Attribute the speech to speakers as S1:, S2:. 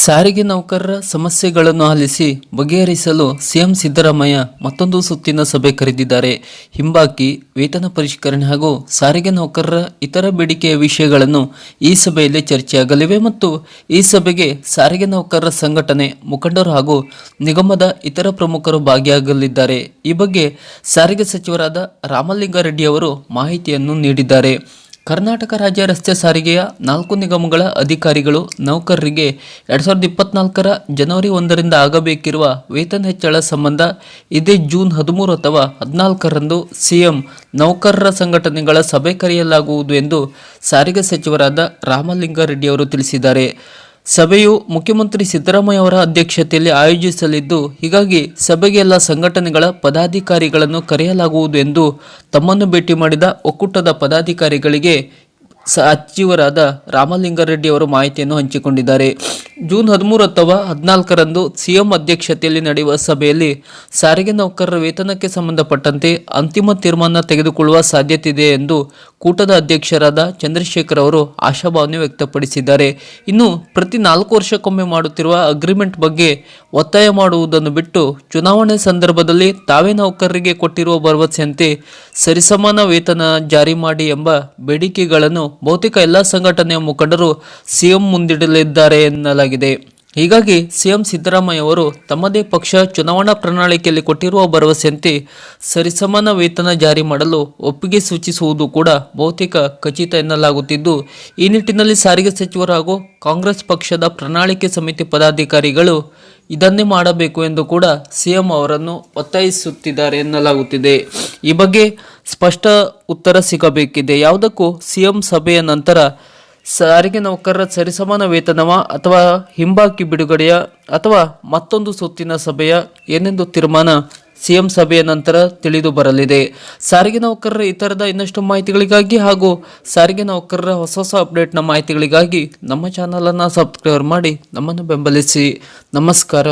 S1: ಸಾರಿಗೆ ನೌಕರರ ಸಮಸ್ಯೆಗಳನ್ನು ಆಲಿಸಿ ಬಗೆಹರಿಸಲು ಸಿಎಂ ಸಿದ್ದರಾಮಯ್ಯ ಮತ್ತೊಂದು ಸುತ್ತಿನ ಸಭೆ ಕರೆದಿದ್ದಾರೆ. ಹಿಂಬಾಕಿ, ವೇತನ ಪರಿಷ್ಕರಣೆ ಹಾಗೂ ಸಾರಿಗೆ ನೌಕರರ ಇತರ ಬೇಡಿಕೆಯ ವಿಷಯಗಳನ್ನು ಈ ಸಭೆಯಲ್ಲಿ ಚರ್ಚೆಯಾಗಲಿವೆ ಮತ್ತು ಈ ಸಭೆಗೆ ಸಾರಿಗೆ ನೌಕರರ ಸಂಘಟನೆ ಮುಖಂಡರು ಹಾಗೂ ನಿಗಮದ ಇತರ ಪ್ರಮುಖರು ಭಾಗಿಯಾಗಲಿದ್ದಾರೆ. ಈ ಬಗ್ಗೆ ಸಾರಿಗೆ ಸಚಿವರಾದ ರಾಮಲಿಂಗಾರೆಡ್ಡಿ ಅವರು ಮಾಹಿತಿಯನ್ನು ನೀಡಿದ್ದಾರೆ. ಕರ್ನಾಟಕ ರಾಜ್ಯ ರಸ್ತೆ ಸಾರಿಗೆಯ ನಾಲ್ಕು ನಿಗಮಗಳ ಅಧಿಕಾರಿಗಳು ನೌಕರರಿಗೆ ಎರಡ್ ಸಾವಿರದ ಇಪ್ಪತ್ನಾಲ್ಕರ ಜನವರಿ ಒಂದರಿಂದ ಆಗಬೇಕಿರುವ ವೇತನ ಹೆಚ್ಚಳ ಸಂಬಂಧ ಇದೇ ಜೂನ್ ಹದಿಮೂರು ಅಥವಾ ಹದಿನಾಲ್ಕರಂದು ಸಿಎಂ ನೌಕರರ ಸಂಘಟನೆಗಳ ಸಭೆ ಕರೆಯಲಾಗುವುದು ಎಂದು ಸಾರಿಗೆ ಸಚಿವರಾದ ರಾಮಲಿಂಗಾರೆಡ್ಡಿ ಅವರು ತಿಳಿಸಿದ್ದಾರೆ. ಸಭೆಯು ಮುಖ್ಯಮಂತ್ರಿ ಸಿದ್ದರಾಮಯ್ಯ ಅವರ ಅಧ್ಯಕ್ಷತೆಯಲ್ಲಿ ಆಯೋಜಿಸಲಿದ್ದು, ಹೀಗಾಗಿ ಸಭೆಗೆ ಎಲ್ಲ ಸಂಘಟನೆಗಳ ಪದಾಧಿಕಾರಿಗಳನ್ನು ಕರೆಯಲಾಗುವುದು ಎಂದು ತಮ್ಮನ್ನು ಭೇಟಿ ಮಾಡಿದ ಒಕ್ಕೂಟದ ಪದಾಧಿಕಾರಿಗಳಿಗೆ ಸಚಿವರಾದ ರಾಮಲಿಂಗಾರೆಡ್ಡಿ ಅವರು ಮಾಹಿತಿಯನ್ನು ಹಂಚಿಕೊಂಡಿದ್ದಾರೆ. ಜೂನ್ ಹದಿಮೂರು ಅಥವಾ ಹದಿನಾಲ್ಕರಂದು ಸಿಎಂ ಅಧ್ಯಕ್ಷತೆಯಲ್ಲಿ ನಡೆಯುವ ಸಭೆಯಲ್ಲಿ ಸಾರಿಗೆ ನೌಕರರ ವೇತನಕ್ಕೆ ಸಂಬಂಧಪಟ್ಟಂತೆ ಅಂತಿಮ ತೀರ್ಮಾನ ತೆಗೆದುಕೊಳ್ಳುವ ಸಾಧ್ಯತೆ ಇದೆ ಎಂದು ಕೂಟದ ಅಧ್ಯಕ್ಷರಾದ ಚಂದ್ರಶೇಖರ್ ಅವರು ಆಶಾಭಾವನೆ ವ್ಯಕ್ತಪಡಿಸಿದ್ದಾರೆ. ಇನ್ನು ಪ್ರತಿ ನಾಲ್ಕು ವರ್ಷಕ್ಕೊಮ್ಮೆ ಮಾಡುತ್ತಿರುವ ಅಗ್ರಿಮೆಂಟ್ ಬಗ್ಗೆ ಒತ್ತಾಯ ಮಾಡುವುದನ್ನು ಬಿಟ್ಟು ಚುನಾವಣೆ ಸಂದರ್ಭದಲ್ಲಿ ತಾವೇ ನೌಕರರಿಗೆ ಕೊಟ್ಟಿರುವ ಭರವಸೆಯಂತೆ ಸರಿಸಮಾನ ವೇತನ ಜಾರಿ ಮಾಡಿ ಎಂಬ ಬೇಡಿಕೆಗಳನ್ನು ಬಹುತೇಕ ಎಲ್ಲ ಸಂಘಟನೆಯ ಮುಖಂಡರು ಸಿಎಂ ಮುಂದಿಡಲಿದ್ದಾರೆ ಎನ್ನಲಾಗಿದೆ. ಹೀಗಾಗಿ ಸಿಎಂ ಸಿದ್ದರಾಮಯ್ಯ ಅವರು ತಮ್ಮದೇ ಪಕ್ಷ ಚುನಾವಣಾ ಪ್ರಣಾಳಿಕೆಯಲ್ಲಿ ಕೊಟ್ಟಿರುವ ಭರವಸೆಯಂತೆ ಸರಿಸಮಾನ ವೇತನ ಜಾರಿ ಮಾಡಲು ಒಪ್ಪಿಗೆ ಸೂಚಿಸುವುದು ಕೂಡ ಬಹುತೇಕ ಖಚಿತ ಎನ್ನಲಾಗುತ್ತಿದ್ದು, ಈ ನಿಟ್ಟಿನಲ್ಲಿ ಸಾರಿಗೆ ಸಚಿವರು ಹಾಗೂ ಕಾಂಗ್ರೆಸ್ ಪಕ್ಷದ ಪ್ರಣಾಳಿಕೆ ಸಮಿತಿ ಪದಾಧಿಕಾರಿಗಳು ಇದನ್ನೇ ಮಾಡಬೇಕು ಎಂದು ಕೂಡ ಸಿಎಂ ಅವರನ್ನು ಒತ್ತಾಯಿಸುತ್ತಿದ್ದಾರೆ ಎನ್ನಲಾಗುತ್ತಿದೆ. ಈ ಬಗ್ಗೆ ಸ್ಪಷ್ಟ ಉತ್ತರ ಸಿಗಬೇಕಿದೆ. ಯಾವುದಕ್ಕೂ ಸಿಎಂ ಸಭೆಯ ನಂತರ ಸಾರಿಗೆ ನೌಕರರ ಸರಿಸಮಾನ ವೇತನವ ಅಥವಾ ಹಿಂಬಾಕಿ ಬಿಡುಗಡೆಯ ಅಥವಾ ಮತ್ತೊಂದು ಸುತ್ತಿನ ಸಭೆಯ ಏನೆಂದು ತೀರ್ಮಾನ ಸಿಎಂ ಸಭೆಯ ನಂತರ ತಿಳಿದು ಬರಲಿದೆ. ಸಾರಿಗೆ ನೌಕರರ ಇತರದ ಇನ್ನಷ್ಟು ಮಾಹಿತಿಗಳಿಗಾಗಿ ಹಾಗೂ ಸಾರಿಗೆ ನೌಕರರ ಹೊಸ ಹೊಸ ಅಪ್ಡೇಟ್ನ ಮಾಹಿತಿಗಳಿಗಾಗಿ ನಮ್ಮ ಚಾನಲನ್ನು ಸಬ್ಸ್ಕ್ರೈಬ್ ಮಾಡಿ ನಮ್ಮನ್ನು ಬೆಂಬಲಿಸಿ. ನಮಸ್ಕಾರ.